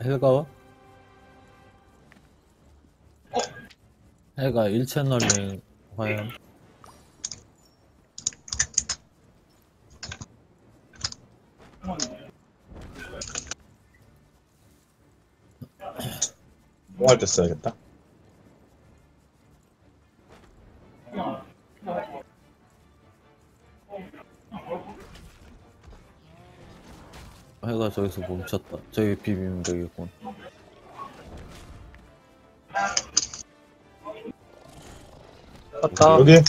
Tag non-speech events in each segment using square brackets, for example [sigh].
헬가 헬가 1채널링 화염 뽕할 때 써야겠다. 헬가 저기서 멈췄다 저기 비비면 되겠군 맞다. 여기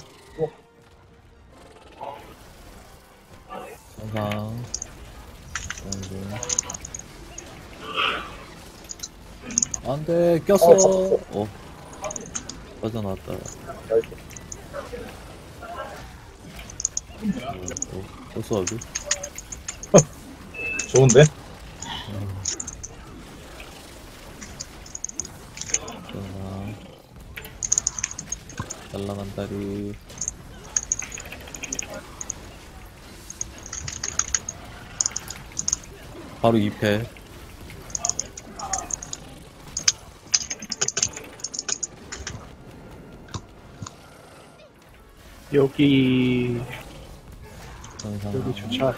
상상 정도 안돼 꼈어 어 빠져나왔다 어, 꼈어 아주 좋은데? 자, 날라간 다리 바로 2패 여기 여기 주차.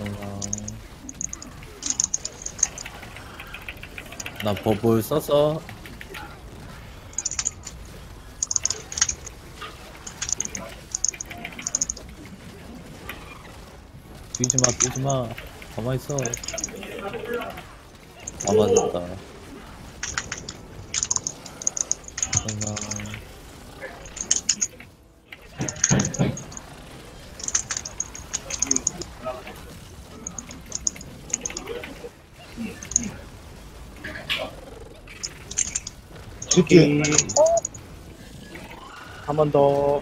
항상 나 버블 써서 뛰지마 뛰지마. 가만있어. 다 맞았다. 항상 쉽게 여기 한번 더.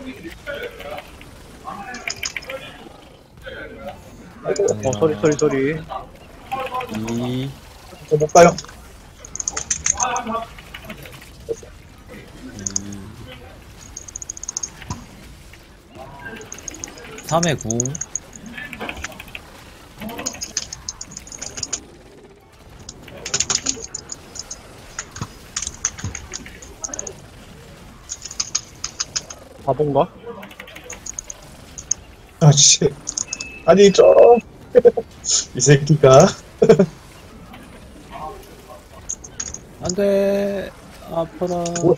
어 소리 소리 소리. 2못 가요. 3의 궁 바본가? 아씨. 아니 좀. [laughs] 이 새끼가 [laughs] 안돼 아파라 뭐야?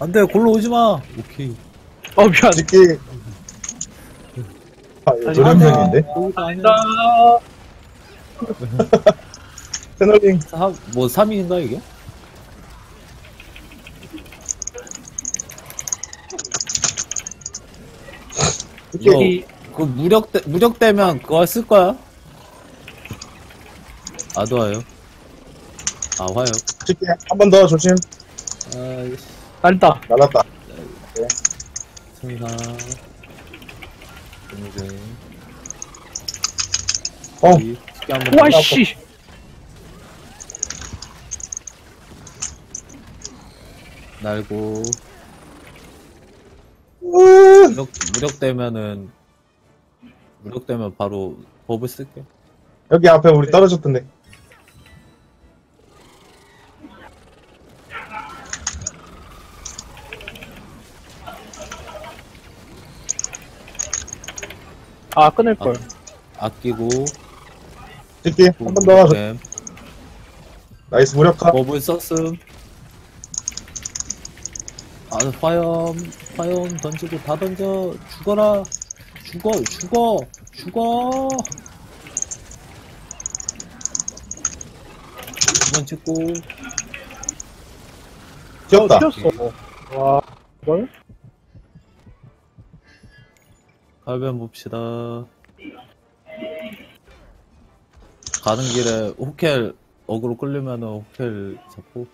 안돼 골로 오지마 오케이 어 미안. 새끼. 아, 이거 아니, 조련명인데? 거기가 아니야 나 패널링 사, 뭐 3인인가 이게? 이거 여기 그 무력 대, 무력 되면 그거 쓸 거야? 아도와요 아 화요 쉽게 한번 더 조심. 아이씨 난다. 날랐다. 승사 동생 어. 한번 와씨. 날고 으, 무력, 무력 되면은 무력 되면 바로 버브 쓸게 여기 앞에 우리 떨어졌던데. 아 끊을 걸. 아끼고 쉽게 한번 더. 무력댐. 나이스 무력화. 버블 썼음 아 화염 화염 던지고 다 던져 죽어라 죽어 죽어 죽어 두 번 찍고 귀엽다. 튀었어. 와 이걸? 갈변 봅시다 가는 길에 호켈 어그로 끌리면은 호켈 잡고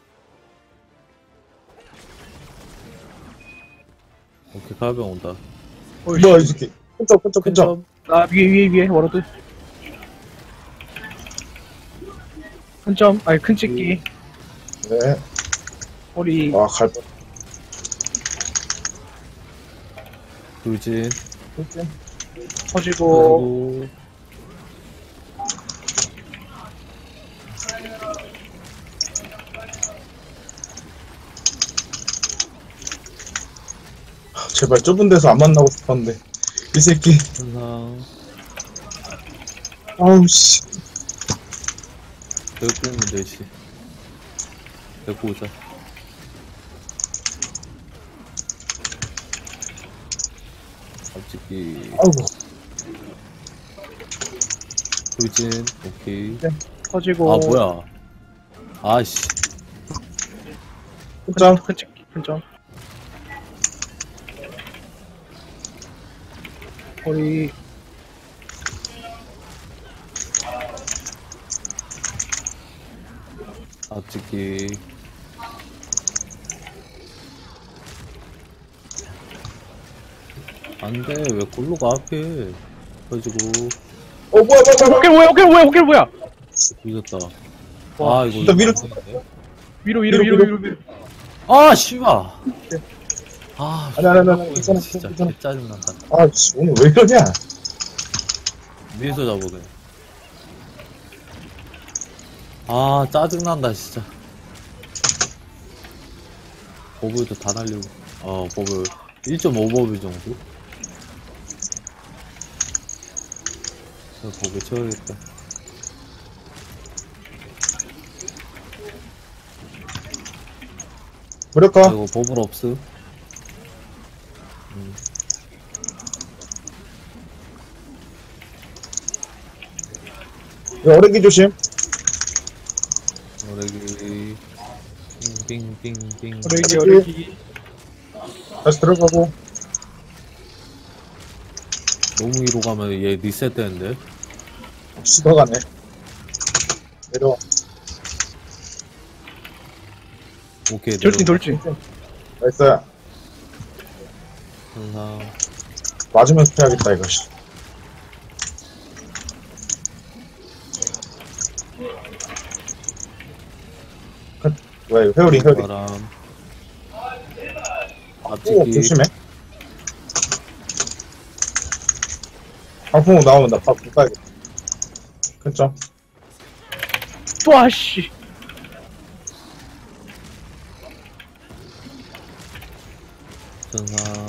오케이 가병 온다 어이, 뭐야, 이 새끼. 끈적, 끈적, 끈적. 아, 위에, 위에, 위에, 워러드. 큰 점, 아니, 큰 찍기. 네. 우리, 와, 갈 뻔. 돌진 터지고, 그리고 제발 좁은 데서 안 만나고 싶었는데. 이 새끼. 현상 아우, 씨. 데리고 오면 되지 데리고 오자 앞집기 아이고. 돌진 오케이 터지고. 아 뭐야 아씨 끈적. 큰 찍기, 큰 점. 우리, 앞집기 안돼 왜 골로가 앞에 가지고 어, 뭐야, 뭐야, 뭐야. 오케이, 뭐야, 오케이, 뭐야, 오케이, 뭐야. 늦었다 와, 아 이거 위로 위로, 위로, 위로, 위로, 위로, 위로. 아 씨발 아 아니, 아니, 아니, 아니, 괜찮아, 진짜 괜찮아. 개 짜증난다. 아, 씨, 오늘 왜 이러냐? 위에서 잡으네 아 짜증난다 진짜. 버블도 다 날리고. 어 버블. 1.5버블 정도? 저 버블 채워야겠다. 무력화. 이거 버블 없음 어레기 조심. 어레기 빙빙빙빙 어레기, 어레기. 다시 들어가고. 너무 위로 가면 얘 리셋 되는데 씹어가네. 내려와. 오케이 돌진. 돌진. 나이스. 항상 맞으면서 해야겠다, 이거. 뭐야, 이거 회오리, 회오리. 바람 오, 조심해. 방풍 나오면 나밥 볶아야겠다. 그쵸? 또, 아씨. 전상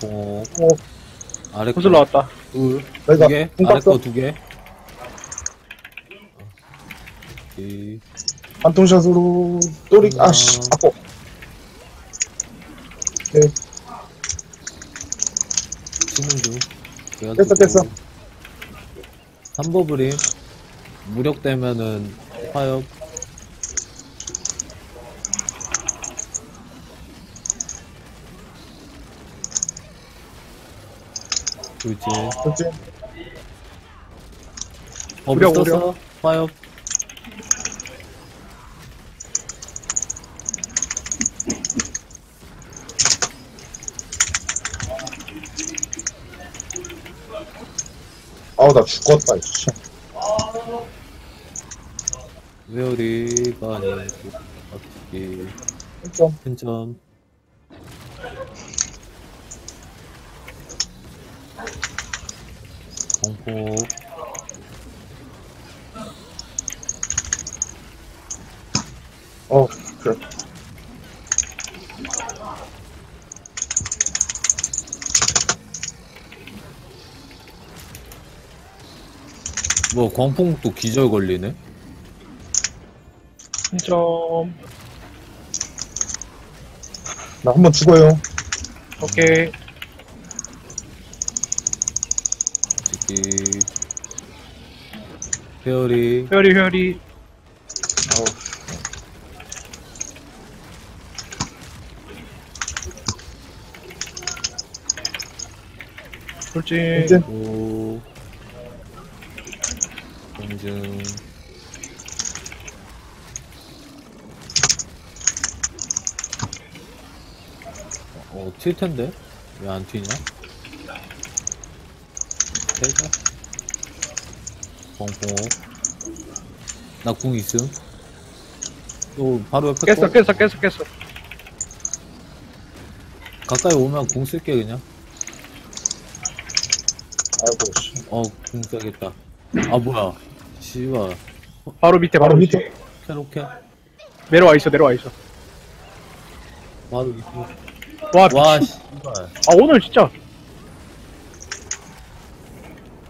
뽕뽕 오, 아래 구슬 나왔다. 둘, 내가 두 개, 공 아래 깎어. 거두 개. 오케이. 한통샷으로 또리, 아. 아씨, 아고. 치는 중. 깼어, 깼어. 3버블임. 무력 되면은 화엽. 돌진. 그렇지? 버블 무력, 떴어. 화엽. 아우, 나 죽었다, 씨. 웨어리가 아니고 어떻게 점 큰점 공포 어, 그래. 뭐 광풍 또 기절 걸리네 큰 점. 나 한 번 죽어요. 오케이. 이 회오리. 회오리 회오리. 아우. 솔직 오. 공중. 어 튈텐데? 왜 안 튀냐? 대자. 뻥뻥. 나궁 있음. 또, 바로 옆에 깼어, 거. 깼어, 깼어, 깼어. 가까이 오면 궁 쓸게, 그냥. 아이고 씨. 어, 궁 써야겠다. 아, 뭐야. 씨발. 바로 밑에, 바로, 바로 밑에. 밑에. 캐로캐? 내려와 있어, 내려와 있어. 바로 밑에. 와, 와, 미친. 씨발. 아, 오늘 진짜.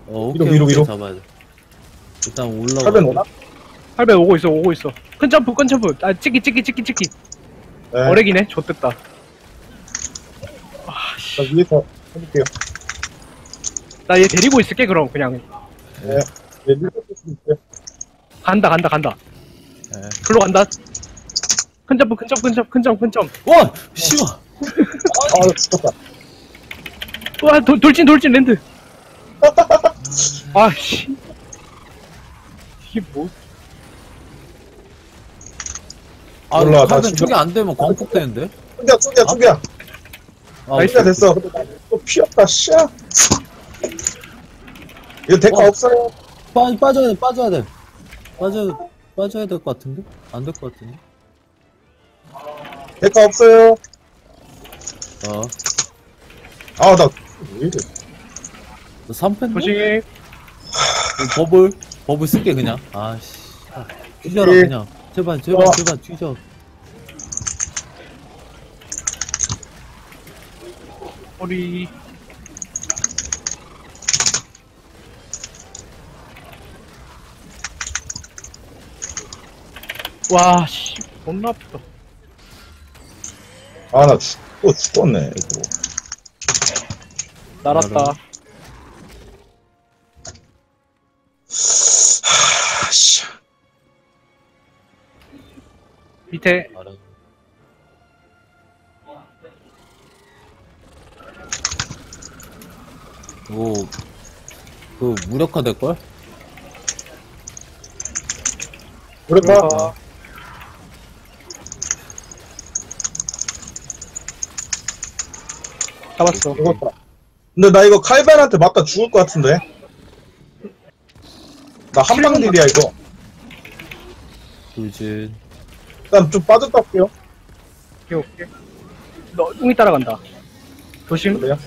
어, 위로, 오케이, 위로, 오케이, 위로. 잡아야 돼. 일단 올라가. 팔벤 오나? 800 오고 있어, 오고 있어. 큰 점프, 큰 점프. 아, 찍기, 찍기, 찍기, 찍기. 네. 어렉이네? 좆됐다. 자 위에서 해볼게요. 나 얘 데리고 있을게, 그럼, 그냥. 네. 네, 밀고 있을게요. 간다, 간다, 간다. 네. 글로 간다. 큰 점프, 큰 점프, 큰 점프, 큰 점프, 큰 점프. 와! 씨발! 아 죽었다. 와, 돌, 돌진, 돌진, 랜드. [laughs] 아, 씨. 이게 뭐. 아, 몰라, 나 칼은 지금- 저게 안 되면 광폭 되는데? 개야 두 개야. 아, 나이스. 두개 됐어. 근데 나또 피었다 씨야. 이거 대가 어. 없어요. 빠, 빠져야 돼, 빠져야 돼. 빠져, 빠져야 될 것 같은데? 안 될 것 같은데? 대가 없어요. 어. 아나 왜 이래? 너 3펜? 조심. 버블? 버블 쓸게, 그냥. 아씨. 뒤져라, 예. 그냥. 제발, 제발, 어. 제발, 뒤져. 우리. 와, 씨. 겁나 아프다. 아나 죽고 죽었네 이거. 날았다. 밑에. 오, 그, 무력화 될걸? 그러니까 어, 잡았어. 죽었다. 근데 나 이거 칼벤한테 맞다 죽을 것 같은데. 나 한방 딜이야 이거. 돌진. 일단 좀 빠졌다 올게요. 오케이, 오케이. 너, 웅이 따라간다. 조심. 그래요?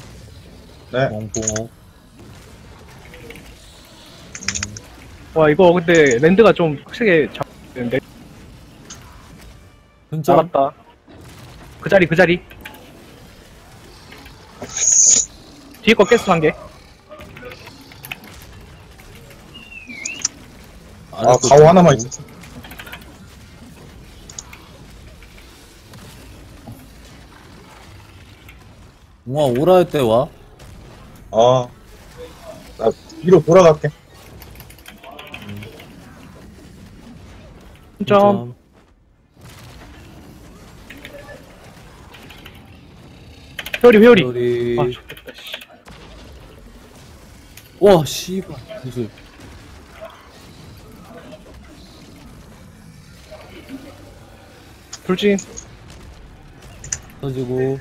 네. 뽕뽕. 와, 이거 근데 랜드가 좀 빡세게 잡는데. 근점. 날았다. 그 자리, 그 자리. 뒤에 거 깼어, 한 개. 아 가오 하나만 있어. 와, 오라 할 때 와. 아. 나 뒤로 돌아갈게. 점. 회오리, 회오리. 우리. 아, 좋겠다, 씨. 와, 씨발. 무슨. 돌진. 터지고.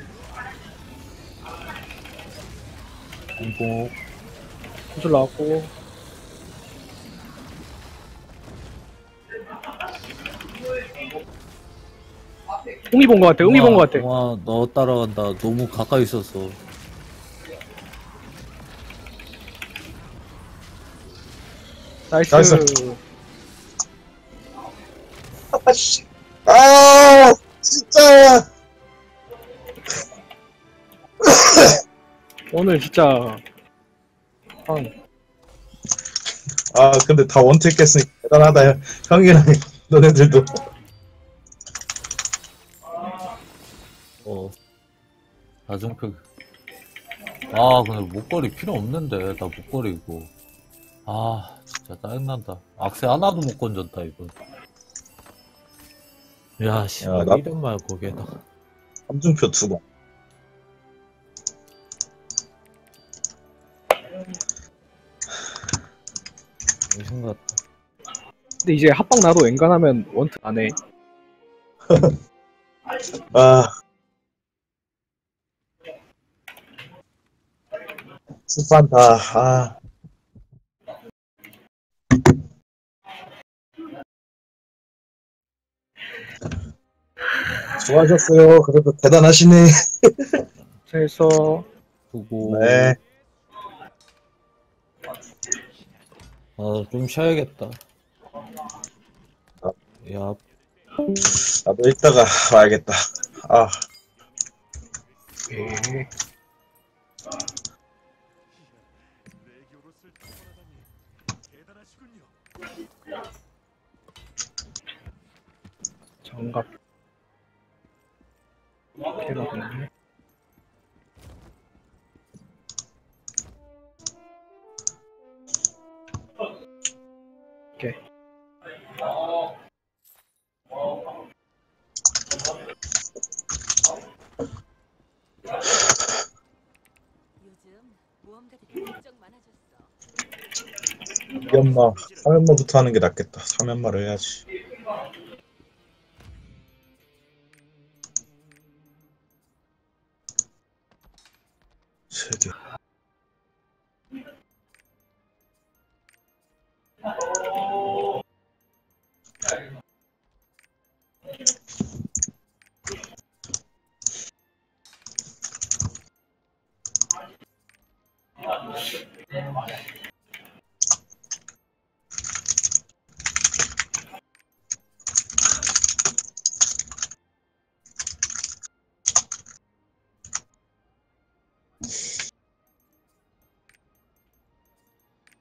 뽕뽕. 구슬 나왔고. 웅이 본것 같아, 웅이 본것 같아. 와, 너 따라간다. 너무 가까이 있었어. 나이스. 나이스. 아씨. 오늘 진짜. 형, 아 근데 다 원택 깼으니 대단하다 형. 형이랑 [laughs] 너네들도. 어. 나중표. 아, 근데 목걸이 필요 없는데. 나 목걸이 이거. 아, 진짜 짜증난다. 악세 하나도 못 건졌다, 이거. 야, 씨. 야, 나- 이런 말 거기에다. 함준표 두 번. 근데 이제 합방 나도 엔간하면 원트 안 해. [laughs] 아. 습관다, 아. 수고하셨어요. 그래도 대단하시네. [laughs] 그래서 두고. 네. 아, 좀 쉬어야겠다. 아. 야, 나도 이따가 와야겠다. 아, 예. 장갑 테러네. 오케이. 요즘 모험가들이 엄청 많아졌어. 이연마, 3연마부터 하는 게 낫겠다. 3연마를 해야지. 세 개.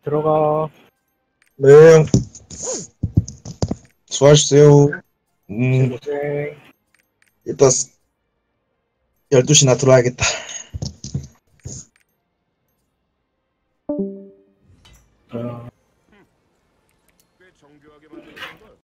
들어가. 네. 수고하셨어요. 음, 고생. 이따 12시나 들어와야겠다.